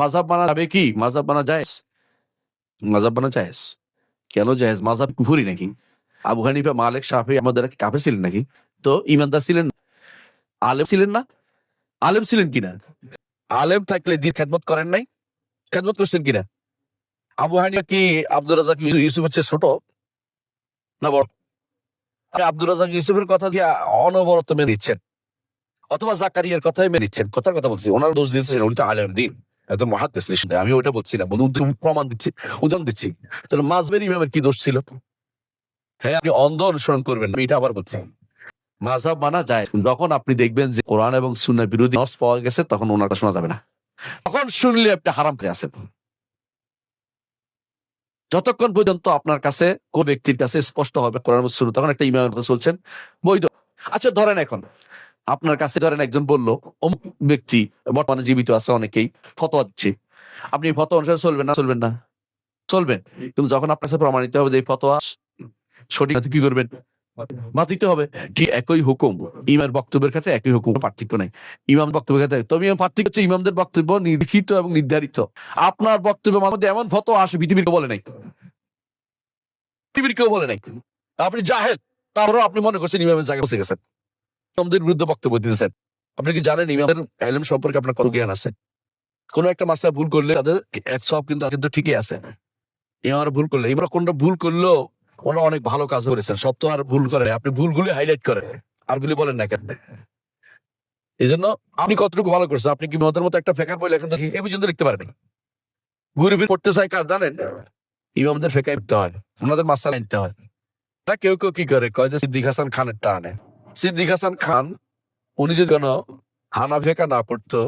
মাজাব মানা যাবে কি? মাজাব মানা জায়েজ। মাজাব মানা জায়েজ। কেন জায়েজ? মাজাব কুফুরি নাকি? আবু হানিফা, মালিক, শাফি আমাদের কাফে ছিলেন নাকি? তো ইমানদার ছিলেন আলেম ছিলেন না? আলেম ছিলেন কিনা? আলেম থাকলে দিন খেদমত করেন নাই? খেদমত করছেন কিনা? আবু হানিফা কি আব্দুর রাজাক ইউসুফ হচ্ছে ছোট? না বড়? আব্দুর রাজাক ইউসুফের কথা কি অনবরত মেনে নিচ্ছেন? অথবা জাকারিয়ার কথাই মেনে নিচ্ছেন? কথার কথা বলছি। ওনার দোষ দিচ্ছেন উনি তো আলেম দিন। একদম মহাদ্দেশ আমি ওইটা বলছি না প্রমাণ দিচ্ছি উদাহরণ দিচ্ছি। তাহলে মাজবের ইমামের কি দোষ ছিল? হ্যাঁ আপনি অন্ধ অনুসরণ করবেন এটা আবার বলছি। মাঝাব মানা যায়। যখন আপনি দেখবেন যে কোরআন এবং সুন্নার বিরোধী নস পাওয়া গেছে তখন ওনার কথা শোনা যাবে না। তখন শুনলে আপনি হারাম খেয়ে আছেন। যতক্ষণ পর্যন্ত আপনার কাছে কোন ব্যক্তির কাছে স্পষ্ট হবে কোরআন এবং সুন্নাহ, তখন একটা ইমামের কথা চলছেন বৈধ। আচ্ছা ধরেন এখন আপনার কাছে ধরেন একজন বলল, অমুক ব্যক্তি বর্তমানে জীবিত আছে অনেকেই, ফতোয়া দিচ্ছে। আপনি ফতোয়া অনুসারে চলবেন না? চলবেন না। চলবেন। কিন্তু যখন আপনার কাছে প্রমাণিত হবে যে ফতোয়া সঠিক কি করবেন? বাদ দিতে হবে কি একই হুকুম? ইমামের বক্তব্যের ক্ষেত্রে একই হুকুম পার্থক্য নাই। ইমাম বক্তব্যের ক্ষেত্রে তবে পার্থক্য হচ্ছে ইমামদের বক্তব্য লিখিত এবং নির্ধারিত। আপনার বক্তব্যের মধ্যে এমন ফতোয়া আসে, পৃথিবীর বলে নাই। পৃথিবীর কেউ বলে নাই। আপনি জাহেদ, তারপরেও আপনি মনে করছেন ইমামের জায়গায় বসে গেছেন। ইমামদের বিরুদ্ধে বক্তব্য দিতেছেন আপনি কি জানেন ইমামের এলম সম্পর্কে আপনার কত জ্ঞান আছে? কোন একটা মাসলা ভুল করলে তাদের এক সব কিন্তু কিন্তু ঠিকই আছে। ইমামরা ভুল করলে, ইমামরা কোনটা ভুল করলেও ওরা অনেক ভালো কাজ করেছেন। সব তো আর ভুল করে আপনি ভুলগুলি হাইলাইট করেন। আর গুলি বলেন না কেন? এই জন্য আপনি কতটুকু ভালো করছেন? আপনি কি মতের মতো একটা ফেকার বই লেখেন এ পর্যন্ত লিখতে পারেন ঘুরে ফিরে পড়তে চাই কাজ জানেন? ইমামদের ফেকাই লিখতে হয়। ওনাদের মাসা নিতে হয়। তা কেউ কেউ কি করে? কয় যে সিদ্দিক হাসান খানের টা আনে সিদ্দিক হাসান খান, উনি যদি কোনো হানা ফেকা না পড়তো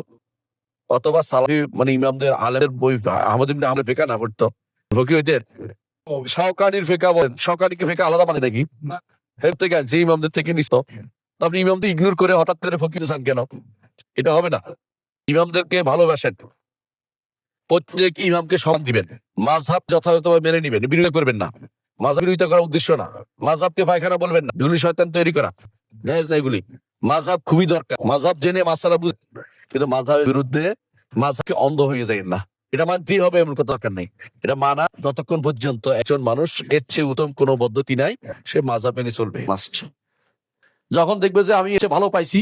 অথবা সালাফি মানে ইমামদের আলের বই আমাদের আলের ফেকা না পড়তো ফকিরদের সহকারীর ফেকা বলেন, সহকারীকে ফেকা আলাদা মানে নাকি? হের থেকে যে ইমামদের থেকে নিস আপনি ইমামদের ইগনোর করে হঠাৎ করে ফকির চান কেন? এটা হবে না। ইমামদেরকে ভালোবাসেন। প্রত্যেক ইমামকে সমান দিবেন। মাঝহাব যথাযথভাবে মেনে নিবেন। বিরোধী করবেন না। মাঝহাব বিরোধিতা করার উদ্দেশ্য না। মাঝহাবকে পায়খানা বলবেন না। এগুলি শয়তান তৈরি করা। মাঝহাব খুবই দরকার। মাঝহাব জেনে মাসালা বুঝ কিন্তু মাঝহাবের বিরুদ্ধে মাঝহাবকে অন্ধ হয়ে যায় না। এটা মানতেই হবে, এমন কথা দরকার নেই। এটা মানা যতক্ষণ পর্যন্ত একজন মানুষ এর চেয়ে উত্তম কোনো পদ্ধতি নাই, সে মাঝহাব মেনে চলবে। যখন দেখবে যে আমি এসে ভালো পাইছি,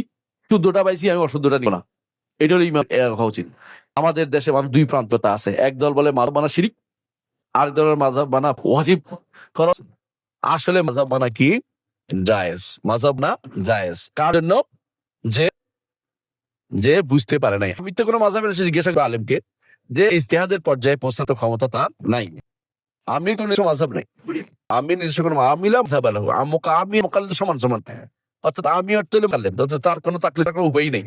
শুদ্ধটা পাইছি, আমি অশুদ্ধটা নিব না। এটা হওয়া উচিত। আমাদের দেশে মানুষ দুই প্রান্ততা আছে। এক দল বলে মাঝহাব বানা শিরিক, আরেক দলের মাঝহাব বানা ওয়াজিব। খরচ আসলে মাঝহাব বানা কি? জায়েজ। না? জায়েজ। কার জন্য? যে যে বুঝতে পারে নাই। আমি তো কোনো মাঝহাবের এসে জিজ্ঞাসা করি আলেমকে যে ইস্তেহাদের পর্যায়ে ক্ষমতা তার নাই। আমি কোন মাঝহাব নাই। আমি নিজস্ব কোনো আমুক আমি সমান সমান। অর্থাৎ আমি অর্থ হলে মোকাল্লিদ। অর্থাৎ তার কোনো উপায় নেই।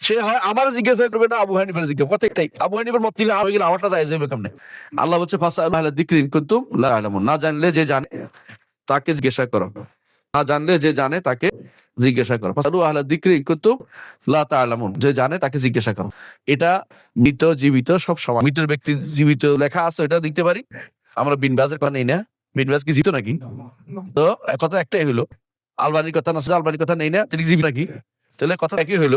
সে হয় আমার জিজ্ঞাসা করবে না, আবু হানিফার জিজ্ঞাসা প্রত্যেকটাই। আবু হানিফার মত থেকে হয়ে গেলে আমারটা যায় যাবে কেমনে? আল্লাহ হচ্ছে ফাঁসা আল্লাহ কিন্তু না জানলে যে জানে, তাকে জিজ্ঞাসা করো। না জানলে যে জানে তাকে জিজ্ঞাসা করো। ফাসালু আহলা দিকরি কিন্তু লা তাআলামুন যে জানে তাকে জিজ্ঞাসা করো। এটা মৃত, জীবিত, সব সমান। মৃত ব্যক্তি জীবিত লেখা আছে এটা দিতে পারি। আমরা বিনবাজের কথা নেই না। বিনবাজ কি জিত নাকি? তো কথা একটাই হলো আলবানির কথা না আলবানির কথা নেই না, তিনি জীবিত নাকি? তাহলে কথা একই হইল।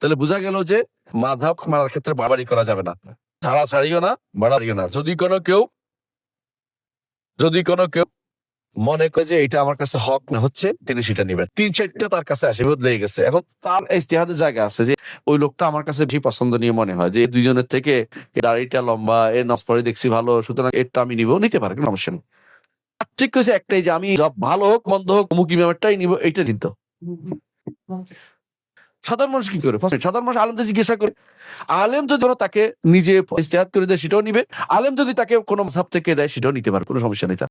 তাহলে বোঝা গেল যে মাধাব মারার ক্ষেত্রে বাড়াবাড়ি করা যাবে না। ছাড়া ছাড়িও না বাড়াড়িও না। যদি কোনো কেউ, যদি কোনো কেউ মনে করে যে এটা আমার কাছে হক না, হচ্ছে তিনি সেটা নেবেন। তিন চারটা তার কাছে আসে বদলে গেছে। এখন তার ইস্তেহাদের জায়গা আছে যে ওই লোকটা আমার কাছে বেশি পছন্দনীয় মনে হয়, যে দুইজনের থেকে দাড়িটা লম্বা, এ নসপরে দেখছি ভালো, সুতরাং এরটা আমি নিবো, নিতে পারে, কোনো সমস্যা নেই। ঠিক হয়েছে একটাই যে আমি সব ভালো হোক, মন্দ হোক মুখ ইমামেরটাই নিবো, এইটা চিন্তা সাধারণ মানুষ কি করে? সাধারণ মানুষ আলেমদের জিজ্ঞাসা করে। আলেম যদি তাকে নিজে ইস্তেহাদ করে দেয়, সেটাও নিবে। আলেম যদি তাকে কোনো মাসাব থেকে দেয়, সেটাও নিতে পারে, কোনো সমস্যা নেই তার।